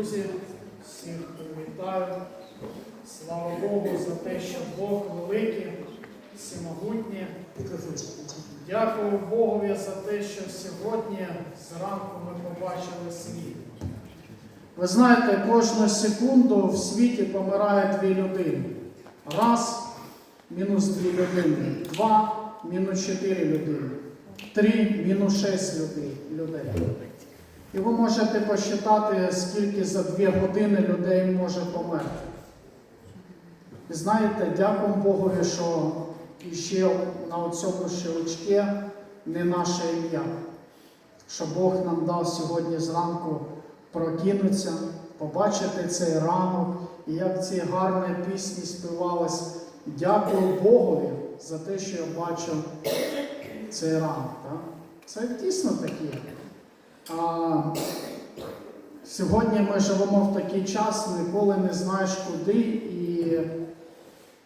Друзі, всіх вітаю. Слава Богу за те, що Бог великий, всемогутній. Дякую Богові за те, що сьогодні зранку ми побачили світ. Ви знаєте, кожну секунду в світі помирає дві людини. Раз мінус дві людини, два мінус чотири людини, три мінус шість людей. І ви можете посчитати, скільки за дві години людей може померти. І знаєте, дякую Богові, що іще на цьому щелчці не наше ім'я. Що Бог нам дав сьогодні зранку прокинутися, побачити цей ранок, і як ці гарні пісні співались. Дякую Богові за те, що я бачу цей ранок. Так? Це дійсно таке. Сьогодні ми живемо в такий час, ніколи не знаєш куди, і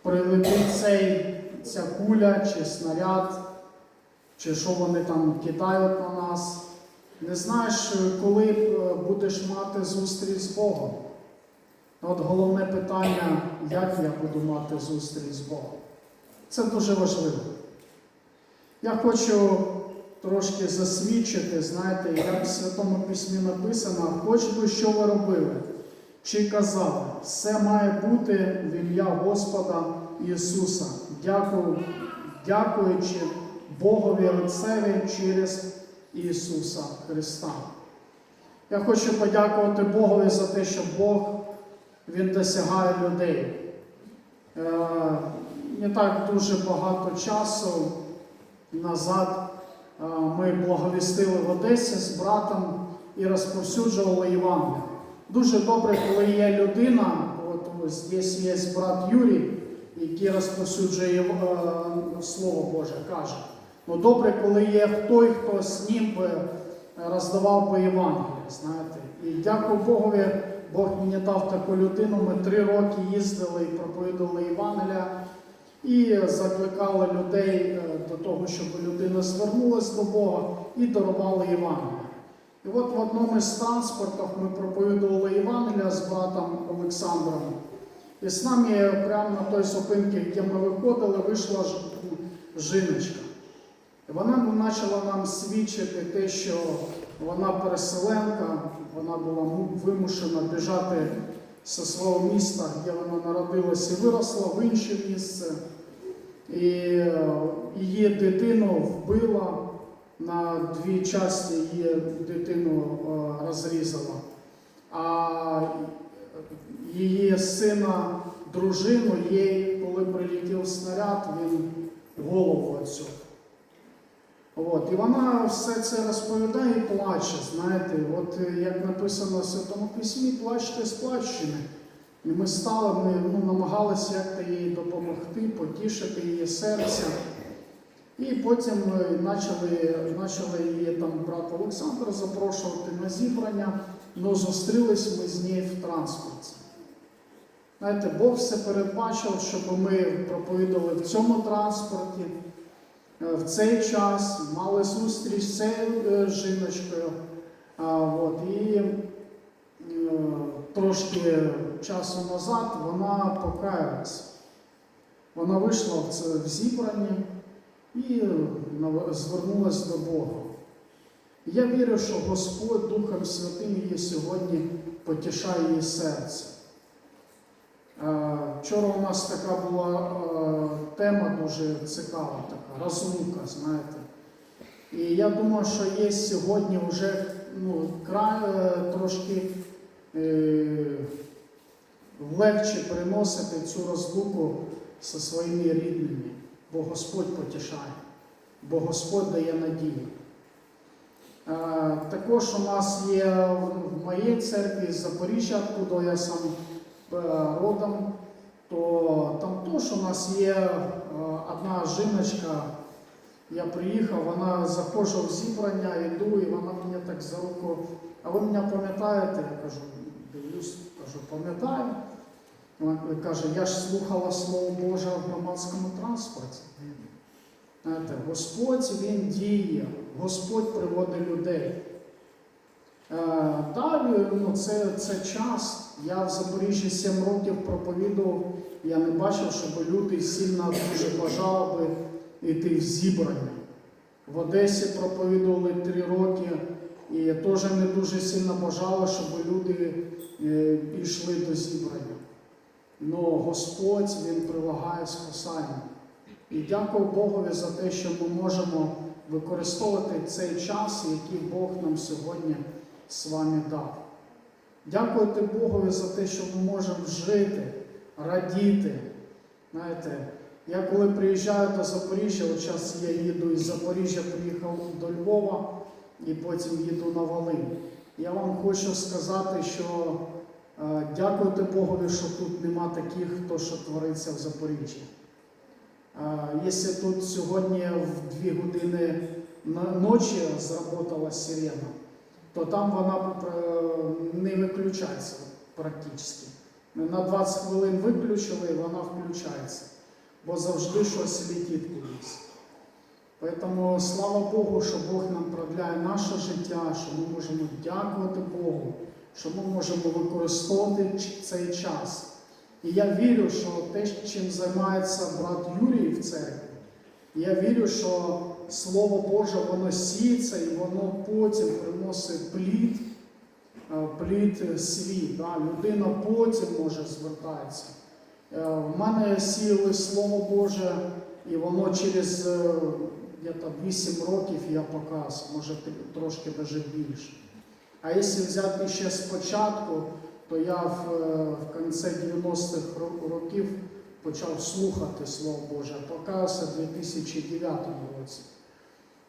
прилетить цей, ця куля чи снаряд, чи що вони там кидають на нас. Не знаєш, коли е, будеш мати зустріч з Богом. От головне питання, як я буду мати зустріч з Богом. Це дуже важливо. Я хочу трошки засвідчити, знаєте, як в Святому Письмі написано, хоч би що ви робили, чи казали, все має бути в ім'я Господа Ісуса, Дякую, дякуючи Богові Отцеві через Ісуса Христа. Я хочу подякувати Богові за те, що Бог Він досягає людей. Е, Не так дуже багато часу назад ми благовістили в Одесі з братом і розповсюджували Євангелія. Дуже добре, коли є людина, от ось здесь є брат Юрій, який розповсюджує е, Слово Боже, каже. Ну добре, коли є той, хто з ним би роздавав би Євангелія, знаєте. І дякую Богові, Бог мені дав таку людину. Ми три роки їздили і проповідували Євангелія і закликали людей е, до того, щоб людина звернулася до Бога і дарувала Євангелія. І от в одному із транспортів ми проповідували Євангелія з братом Олександром. І з нами прямо на той зупинці, де ми виходили, вийшла жіночка. І вона почала нам свідчити те, що вона переселенка, вона була вимушена біжати зі свого міста, де вона народилась і виросла в інше місце. І е, її дитину вбила на дві часті, її дитину е, розрізала. А її сина, дружину, їй, коли прилетів снаряд, він голову оцю. От, і вона все це розповідає і плаче. Знаєте, от е, як написано в Святому Письмі, плачте сплачені. І ми стали, ми ну, намагалися як-то їй допомогти, потішити її серце. І потім е, почали, почали її там брат Олександр запрошувати на зібрання, але зустрілись ми з нею в транспорті. Знаєте, Бог все передбачив, щоб ми проповідували в цьому транспорті в цей час, мали зустріч з цією е, жіночкою. А, от, і е, трошки часу назад вона покаялась. Вона вийшла в це в зібрання і звернулась до Бога. Я вірю, що Господь Духом Святим її сьогодні потішає її серце. Е, Вчора у нас така була е, тема дуже цікава, така розлука, знаєте. І я думаю, що є сьогодні вже ну, е, трошки е, легше переносити цю розлуку зі своїми рідними, бо Господь потішає, бо Господь дає надію. Також у нас є в моїй церкві з Запоріжжя, откуда я сам родом, то там теж у нас є е, одна жіночка, я приїхав, вона заходжу в зібрання, йду, і вона мене так за руку, а ви мене пам'ятаєте? Я кажу, дивлюсь, кажу, пам'ятаю. Вона каже, я ж слухала Слово Боже в громадському транспорті. Знаєте, Господь Він діє, Господь приводить людей. Е, Далі ну, це, це час. Я в Запоріжжі 7 років проповідував. Я не бачив, щоб люди сильно дуже бажали йти в зібрання. В Одесі проповідували 3 роки і теж не дуже сильно бажали, щоб люди е, пішли до зібрання. Но Господь Він прилагає спасання. І дякую Богові за те, що ми можемо використовувати цей час, який Бог нам сьогодні з вами дав. Дякувати Богові за те, що ми можемо жити, радіти. Знаєте, я коли приїжджаю до Запоріжжя, от зараз я їду із Запоріжжя, приїхав до Львова і потім їду на Волинь. Я вам хочу сказати, що е, дякуйте Богові, що тут нема таких, хто що твориться в Запоріжжі. Е, Якщо тут сьогодні в 2 години ночі зработала сирена, то там вона е, не виключається практично. Ми На 20 хвилин виключили і вона включається, бо завжди щось летить кудись. Тому слава Богу, що Бог нам продляє наше життя, що ми можемо дякувати Богу, що ми можемо використовувати цей час. І я вірю, що те, чим займається брат Юрій в церкві, я вірю, що Слово Боже, воно сіється і воно потім приносить плід, е, плід свій. Да? Людина потім може звертатися. Е, В мене сіяли Слово Боже, і воно через е, 8 років я показ, може трошки навіть більше. А якщо взяти ще спочатку, то я в, в кінці 90-х років почав слухати Слово Боже, покався в 2009 році.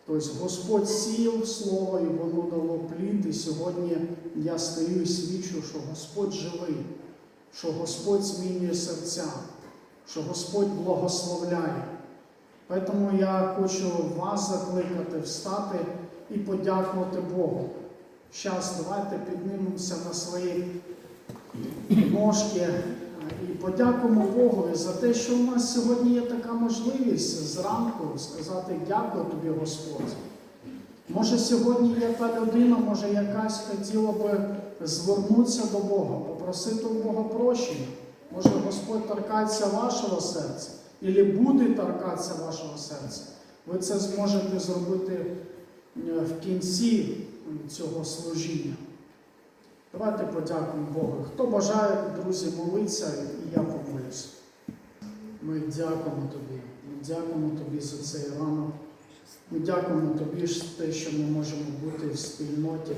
Тобто Господь сіяв Слово і воно дало плід, і сьогодні я стою і свідчу, що Господь живий, що Господь змінює серця, що Господь благословляє. Тому я хочу вас закликати встати і подякувати Богу. Зараз давайте піднімемося на свої ножки подякуємо Богові за те, що у нас сьогодні є така можливість зранку сказати дякую тобі, Господь. Може, сьогодні є та людина, може якась хотіла би звернутися до Бога, попросити у Бога прощення. Може, Господь торкається вашого серця, або буде торкатися вашого серця. Ви це зможете зробити е, в кінці цього служіння. Давайте подякуємо Богу. Хто бажає, друзі, молитися, і я помолюсь. Ми дякуємо тобі. Ми дякуємо тобі за цей ранок. Ми дякуємо тобі за те, що ми можемо бути в спільноті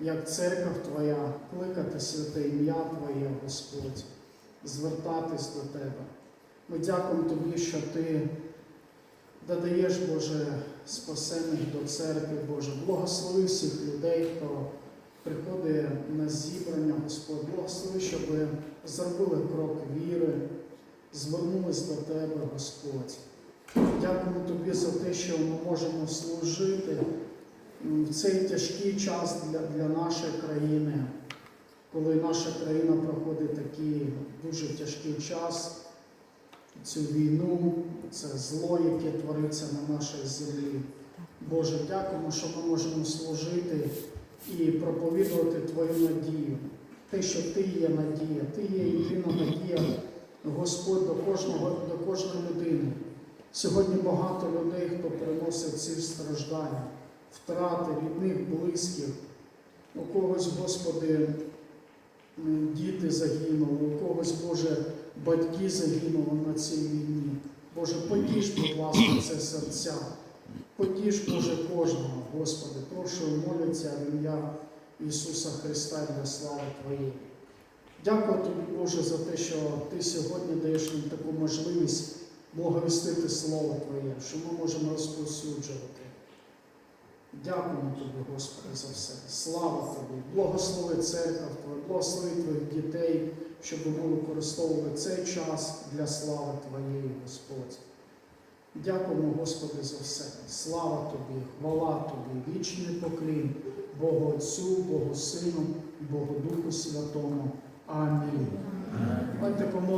як церква Твоя, кликати святе ім'я Твоє, Господь, звертатись до Тебе. Ми дякуємо тобі, що Ти додаєш, Боже, спасених до церкви, Боже. Благослови всіх людей, хто приходить на зібрання, Господь, благослови, щоб зробили крок віри, звернулись до Тебе, Господь. Дякуємо Тобі за те, що ми можемо служити в цей тяжкий час для, для нашої країни, коли наша країна проходить такий дуже тяжкий час, цю війну, це зло, яке твориться на нашій землі. Боже, дякуємо, що ми можемо служити і проповідувати Твою надію. Те, що Ти є надія, Ти є єдина надія, Господь, до кожного, до кожної людини. Сьогодні багато людей, хто приносить ці страждання, втрати рідних, близьких. У когось, Господи, діти загинули, у когось, Боже, батьки загинули на цій війні. Боже, потіш, будь ласка, це серця. Потіш, Боже, кожного, Господи, прошу моляться в ім'я Ісуса Христа для слави Твоєї. Дякую тобі, Боже, за те, що Ти сьогодні даєш нам таку можливість благовістити Слово Твоє, що ми можемо розповсюджувати. Дякуємо Тобі, Господи, за все. Слава Тобі! Благослови церкву Твою, благослови Твоїх дітей, щоб ми використовували цей час для слави Твоєї, Господь. Дякуємо, Господи, за все. Слава Тобі, хвала Тобі, вічний поклін Богу Отцю, Богу Сину, Богу Духу Святому. Амінь. Помолимося.